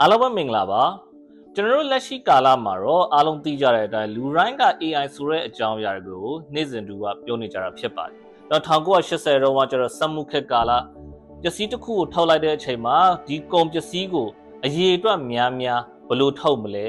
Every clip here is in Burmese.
အားလုံးပဲမင်္ဂလာပါကျွန်တော်တို့လက်ရှိကာလမှာတော့အားလုံးသိကြတဲ့အတိုင်းလူတိုင်းက AI ဆိုတဲ့အကြောင်းအရာတွေကိုနေ့စဉ်တူကပြောနေကြတာဖြစ်ပါတယ်တော့1980တုန်းကကျတော့စက်မှုခေတ်ကာလပစ္စည်းတစ်ခုကိုထုတ်လိုက်တဲ့အချိန်မှာဒီကုန်ပစ္စည်းကိုအရေးအတွက်များများဘယ်လို့ထုတ်မလဲ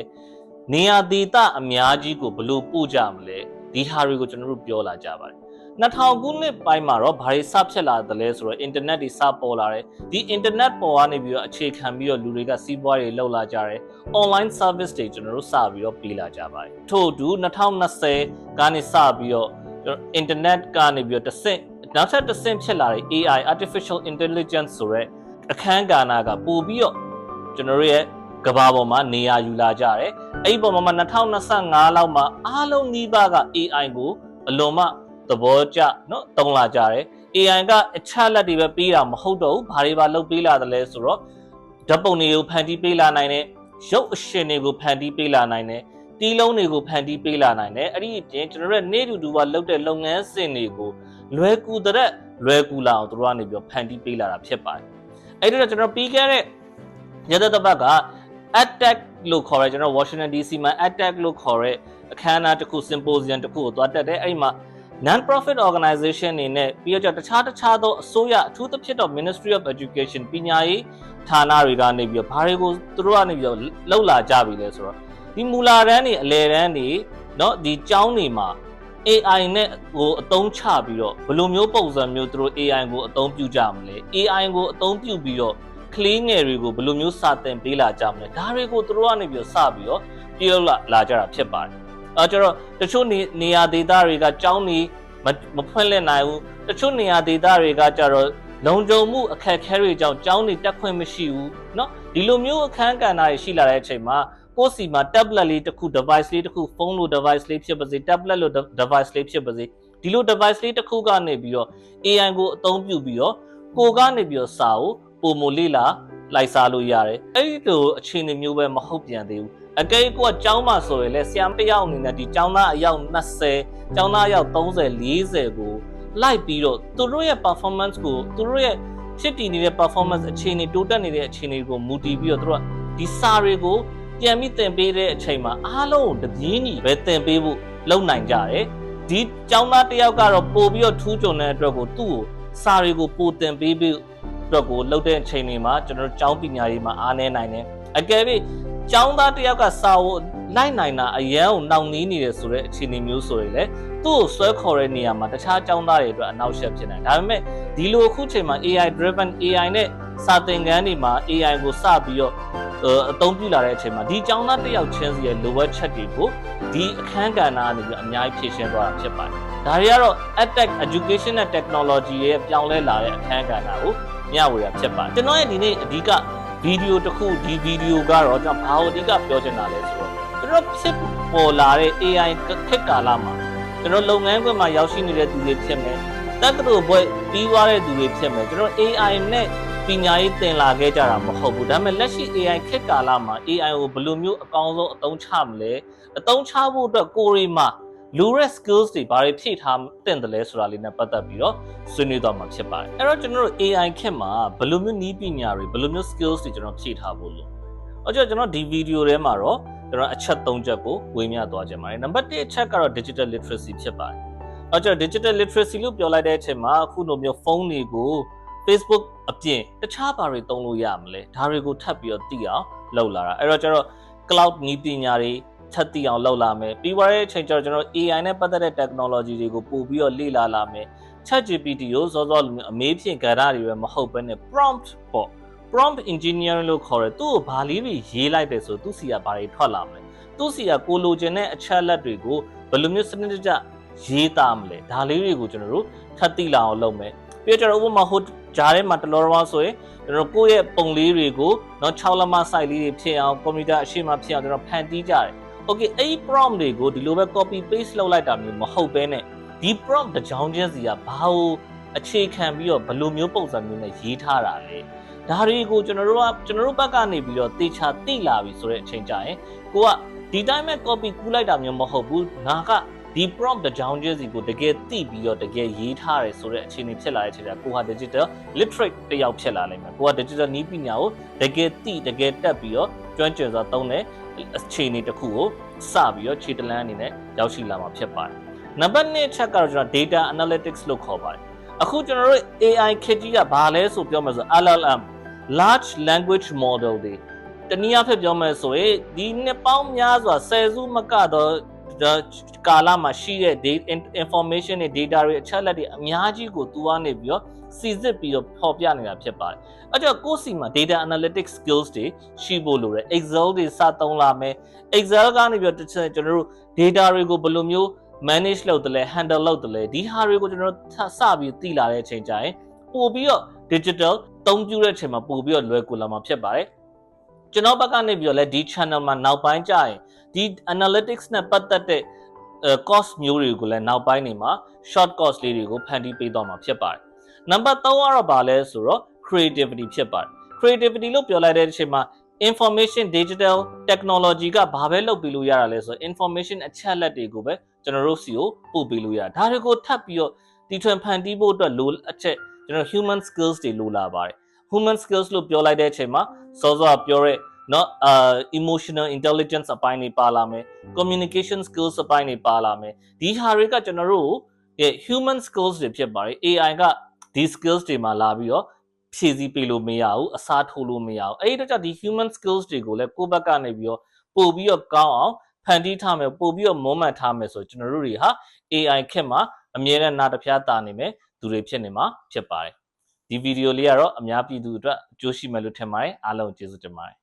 နေရာဒေသအများကြီးကိုဘယ်လို့ပို့ကြမလဲဒီဟာတွေကိုကျွန်တော်တို့ပြောလာကြပါတယ် 2000ခုနှစ်ပိုင်းမှာတော့ဘာတွေစဖြစ်လာသလဲဆိုတော့ internet တွေစပေါ်လာတယ်ဒီ internet ပေါ်ကနေပြီးတော့အခြေခံပြီးတော့လူတွေကစီးပွားတွေလုပ်လာကြတယ် online service တွေကျွန်တော်တို့စပြီးတော့ပေးလာကြပါတယ်ထို့အတူ2020ကနေစပြီးတော့ကျွန်တော် internet ကနေပြီးတော့တစ်ဆင့်နောက်ထပ်တစ်ဆင့်ဖြစ်လာတဲ့ AI artificial intelligence ဆိုတဲ့အခန်းကဏ္ဍကပို့ပြီးတော့ကျွန်တော်တို့ရဲ့ကဘာပေါ်မှာနေရာယူလာကြတယ်အဲ့ဒီပုံမှာ2025လောက်မှာအားလုံးနှီးပါးက AI ကိုအလွန်မှ သဘောကျနော်တုံးလာကြတယ် AI ကအချက်လက်တွေပဲပေးတာမဟုတ်တော့ဘူးဘာတွေပါလုပ်ပေးလာတယ်လဲဆိုတော့ဓာတ်ပုံတွေကိုဖန်တီးပေးလာနိုင်တယ်ရုပ်အရှင်တွေကိုဖန်တီးပေးလာနိုင်တယ်တီးလုံးတွေကိုဖန်တီးပေးလာနိုင်တယ်အဲ့ဒီပြင်ကျွန်တော်တို့နေ့တူတူကလုပ်တဲ့လုပ်ငန်းစဉ်တွေကိုလွယ်ကူတဲ့လွယ်ကူလာအောင်တို့ကနေပြီးဖန်တီးပေးလာတာဖြစ်ပါတယ်အဲ့ဒါကျွန်တော်ပြီးခဲ့တဲ့ရသတပတ်က attack လို့ခေါ်ရဲကျွန်တော် Washington DC မှာ attack လို့ခေါ်ရဲအခမ်းအနားတစ်ခု symposium တစ်ခုကိုသွားတက်တယ်အဲ့ဒီမှာ non-profit organization အနေနဲ့ပြီးတော့တခြားတခြားသောအစိုးရအထူးသဖြင့်တော့ Ministry of Education ပညာရေးဌာနတွေကနေပြီးတော့ဘာတွေကိုသူတို့ကနေပြီးတော့လှုပ်လာကြပြီလဲဆိုတော့ဒီမူလာတန်းတွေအလယ်တန်းတွေเนาะဒီကျောင်းတွေမှာ AI နဲ့ကိုအသုံးချပြီးတော့ဘယ်လိုမျိုးပုံစံမျိုးသူတို့ AI ကိုအသုံးပြုကြမလဲ AI ကိုအသုံးပြုပြီးတော့ကလေးငယ်တွေကိုဘယ်လိုမျိုးစာသင်ပေးလာကြမလဲဒါတွေကိုသူတို့ကနေပြီးတော့စပြီးတော့ပြုလုပ်လာလာကြတာဖြစ်ပါတယ် အဲကျတော့တချို့နေနေရာဒေသတွေကကျောင်းနေမမဖွင့်လှစ်နိုင်ဘူးတချို့နေရာဒေသတွေကကြတော့လုံခြုံမှုအခက်အခဲတွေကြောင့်ကျောင်းတွေတက်ခွင့်မရှိဘူးเนาะဒီလိုမျိုးအခန်းကဏ္ဍတွေရှိလာတဲ့အချိန်မှာကိုယ့်စီမှာ tablet လေးတစ်ခု device လေးတစ်ခုဖုန်းလို device လေးဖြစ်ပါစေ tablet လို device လေးဖြစ်ပါစေဒီလို device လေးတစ်ခုကနေပြီးတော့ AI ကိုအသုံးပြုပြီးတော့ကိုကနေပြီးတော့စာကိုပုံမလေ့လာလိုက်စားလို့ရတယ်အဲ့ဒီလိုအခြေအနေမျိုးပဲမဟုတ်ပြန်သေးဘူး အကဲကိုကကျောင်းမှာဆိုရင်လေဆရာမတစ်ယောက်အနေနဲ့ဒီကျောင်းသားအယောက်20ကျောင်းသားအယောက်30 40ကိုလိုက်ပြီးတော့သူတို့ရဲ့ performance ကိုသူတို့ရဲ့ဖြစ်တည်နေတဲ့ performance အခြေအနေတိုးတက်နေတဲ့အခြေအနေကိုမူတည်ပြီးတော့သူတို့ကဒီစာတွေကိုပြန်ပြီးသင်ပေးတဲ့အချိန်မှာအားလုံးကိုတပြင်းညီပဲသင်ပေးဖို့လုပ်နိုင်ကြတယ်ဒီကျောင်းသားတစ်ယောက်ကတော့ပို့ပြီးတော့ထူးချွန်တဲ့အတွက်ကိုသူ့ကိုစာတွေကိုပို့သင်ပေးပြီးအတွက်ကိုလှုပ်တဲ့အချိန်တွေမှာကျွန်တော်တို့ကျောင်းပညာရေးမှာအားနည်းနိုင်တယ်အကယ်၍ ကျောင်းသားတစ်ယောက်ကစာကိုလိုက်နိုင်တာအရန်ကိုနှောင့်နှီးနေတယ်ဆိုတဲ့အခြေအနေမျိုးဆိုရင်လေသူ့ကိုဆွဲခေါ်တဲ့နေရာမှာတခြားကျောင်းသားတွေအတွက်အနောက်ရှက်ဖြစ်နိုင်ဒါပေမဲ့ဒီလိုအခုချိန်မှာ AI driven AI နဲ့စာသင်ခန်းတွေမှာ AI ကိုစပြီးတော့အသုံးပြုလာတဲ့အချိန်မှာဒီကျောင်းသားတစ်ယောက်ချင်းစီရဲ့လိုအပ်ချက်တွေကိုဒီအခန်းကဏ္ဍအနေနဲ့အများကြီးဖြည့်ရှင်းသွားတာဖြစ်ပါတယ်။ဒါတွေကတော့ EdTech Education နဲ့ Technology ရဲ့ပြောင်းလဲလာတဲ့အခန်းကဏ္ဍကိုမျှဝေတာဖြစ်ပါတယ်ကျွန်တော်ရဲ့ဒီနေ့အဓိက ဗီဒီယိုတစ်ခုဒီဗီဒီယိုကတော့ကျွန်တော်ဘာလို့အဓိကပြောချင်တာလဲဆိုတော့ကျွန်တော်ဖြစ်ပေါ်လာတဲ့ AI ခေတ်ကာလမှာကျွန်တော်လုပ်ငန်းခွင်မှာရောက်ရှိနေတဲ့သူတွေဖြစ်မယ်တက္ကသိုလ်ဘွဲ့ပြီးသွားတဲ့သူတွေဖြစ်မယ်ကျွန်တော် AI နဲ့ပညာရေးသင်လာခဲ့ကြတာမဟုတ်ဘူးဒါပေမဲ့လက်ရှိ AI ခေတ်ကာလမှာ AI ကိုဘယ်လိုမျိုးအကောင်းဆုံးအသုံးချမလဲအသုံးချဖို့အတွက်ကိုရီမှာ လူရဲ့ skills တွေဘာတွေဖြည့်ထားတင်တယ်လဲဆိုတာလေးနဲ့ပတ်သက်ပြီးတော့ဆွေးနွေးသွားမှာဖြစ်ပါတယ်အဲ့တော့ကျွန်တော်တို့ AI ခေတ်မှာဘယ်လိုမျိုးနည်းပညာတွေဘယ်လိုမျိုး skills တွေကျွန်တော်ဖြည့်ထားဖို့လို့အော်ကျွန်တော်ဒီဗီဒီယိုထဲမှာတော့ကျွန်တော်အချက်၃ချက်ကိုဝေမျှသွားခြင်းပါတယ်နံပါတ်၁အချက်ကတော့ digital literacy ဖြစ်ပါတယ်အော်ကျွန်တော် digital literacy လို့ပြောလိုက်တဲ့အချိန်မှာအခုလိုမျိုးဖုန်းတွေကို Facebook အပြင်တခြားဘာတွေသုံးလို့ရမလဲဒါတွေကိုထပ်ပြီးတော့သိအောင်လုပ်လာတာအဲ့တော့ကျွန်တော် cloud နည်းပညာတွေ ထပ်သိအောင်လုပ်လာမယ်ပြီးသွားတဲ့အချိန်ကျတော့ကျွန်တော် AI နဲ့ပတ်သက်တဲ့ technology တွေကိုပို့ပြီးတော့လေ့လာလာမယ် ChatGPT ကိုစောစောလိုမျိုးအမေးဖြင့် data တွေပဲမဟုတ်ဘဲနဲ့ prompt ပေါ့ prompt engineering လို့ခေါ်တယ်သူ့ကိုဘာလေးတွေရေးလိုက်တယ်ဆိုသူ့စီကဘာတွေထွက်လာမလဲသူ့စီကကိုလိုချင်တဲ့အချက်လက်တွေကိုဘယ်လိုမျိုးစနစ်တကျရေးသားမလဲဒါလေးတွေကိုကျွန်တော်တို့ထပ်သိလာအောင်လုပ်မယ်ပြီးတော့ကျွန်တော်ဥပမာဟိုဂျားထဲမှာတလောတော်ဆိုရင်ကျွန်တော်ကိုယ့်ရဲ့ပုံလေးတွေကိုနော်6လက်မ site လေးတွေဖြစ်အောင်ကွန်ပျူတာအရှိမဖြစ်အောင်ကျွန်တော်ဖန်တီးကြတယ် okay အဲ့ prompt တွေကိုဒီလိုပဲ copy paste လုပ်လိုက်တာမျိုးမဟုတ်ဘဲနဲ့ဒီ prompt တစ်ကြောင်းချင်းစီကဘာလို့အခြေခံပြီးတော့ဘယ်လိုမျိုးပုံစံမျိုးနဲ့ရေးထားတာလဲဒါတွေကိုကျွန်တော်တို့ကကျွန်တော်တို့ဘက်ကနေပြီးတော့တေချာတိလာပြီဆိုတဲ့အချိန်ကြရင်ကိုကဒီတိုင်းမဲ့ copy ကူးလိုက်တာမျိုးမဟုတ်ဘူးငါက ဒီ prompt တစ်ကြောင်းချင်းစီကိုတကယ်သိပြီးတော့တကယ်ရေးထားတယ်ဆိုတဲ့အခြေအနေဖြစ်လာတဲ့အချိန်ကျကိုဟာ digital literate တစ်ယောက်ဖြစ်လာနိုင်မယ်ကိုဟာ digital နည်းပညာကိုတကယ်သိတကယ်တက်ပြီးတော့ကျွမ်းကျင်စွာသုံးတဲ့အခြေအနေတစ်ခုကိုစပြီးတော့ခြေတလန်းအနေနဲ့ရောက်ရှိလာမှာဖြစ်ပါတယ်နံပါတ်1ချက်ကတော့ကျွန်တော် data analytics လို့ခေါ်ပါတယ်အခုကျွန်တော်တို့ AI ခေတ်ကြီးကဘာလဲဆိုပြောမယ်ဆို LLM large language model တွေတနည်းအားဖြင့်ပြောမယ်ဆိုရင်ဒီနှစ်ပေါင်းများစွာဆယ်စုမကတော့ ကာလမှာရှိတဲ့ data information တွေ data တွေအချက်အလက်တွေအများကြီးကိုသူကနေပြီးတော့စီစစ်ပြီးတော့ဖော်ပြနေတာဖြစ်ပါတယ်။အဲကြောင့်ကိုယ့်စီမှာ data analytics skills တွေရှိဖို့လိုတယ် Excel တွေစသုံးလာမယ် Excel ကနေပြီးတော့တစ်ချက်ကျွန်တော်တို့ data တွေကိုဘယ်လိုမျိုး manage လုပ်တယ်လဲ handle လုပ်တယ်လဲဒီဟာတွေကိုကျွန်တော်တို့စပြီးသိလာတဲ့အချိန်ကျရင်ပို့ပြီးတော့ digital သုံးပြုတဲ့အချိန်မှာပို့ပြီးတော့လွယ်ကူလာမှာဖြစ်ပါတယ် ကျွန်တော်ဘက်ကနေပြီးတော့လဲဒီ channel မှာနောက်ပိုင်းကျရင်ဒီ analytics နဲ့ပတ်သက်တဲ့ course မျိုးတွေကိုလည်းနောက်ပိုင်းနေမှာ short course လေးတွေကိုဖန်တီးပေးသွားမှာဖြစ်ပါတယ်နံပါတ်3ကတော့ဗာလဲဆိုတော့ creativity ဖြစ်ပါတယ် creativity လို့ပြောလိုက်တဲ့အချိန်မှာ information digital technology ကဘာပဲလုပ်ပြီးလို့ရတာလဲဆိုတော့ information အချက်လက်တွေကိုပဲကျွန်တော်တို့စီကိုပို့ပေးလို့ရဒါတွေကိုထပ်ပြီးတော့တီထွင်ဖန်တီးဖို့အတွက်လိုအပ်ချက်ကျွန်တော် human skills တွေလိုလာပါတယ် human skills လို့ပြောလိုက်တဲ့အချိန်မှာစောစောကပြောတဲ့နော်အာ emotional intelligence အပိုင်းတွေပါလာမယ် communication skills အပိုင်းတွေပါလာမယ်ဒီဟာတွေကကျွန်တော်တို့ရဲ့ human skills တွေဖြစ်ပါတယ် AI ကဒီ skills တွေမှာလာပြီးတော့ဖြည့်ဆည်းပေးလို့မရဘူးအစားထိုးလို့မရဘူးအဲဒီတော့ကြောင့်ဒီ human skills တွေကိုလည်းကိုယ့်ဘက်ကနေပြီးတော့ပို့ပြီးတော့ကောင်းအောင်ဖန်တီးထားမယ်ပို့ပြီးတော့မွမ်းမံထားမယ်ဆိုကျွန်တော်တို့တွေဟာ AI ခက်မှာအမြဲတမ်းနာတဖျားတာနေမယ်သူတွေဖြစ်နေမှာဖြစ်ပါတယ် ဒီဗီဒီယိုလေးကတော့အများပြည်သူအတွက်အကျိုးရှိမယ်လို့ထင်ပါတယ်အားလုံးကျေးဇူးတင်ပါတယ်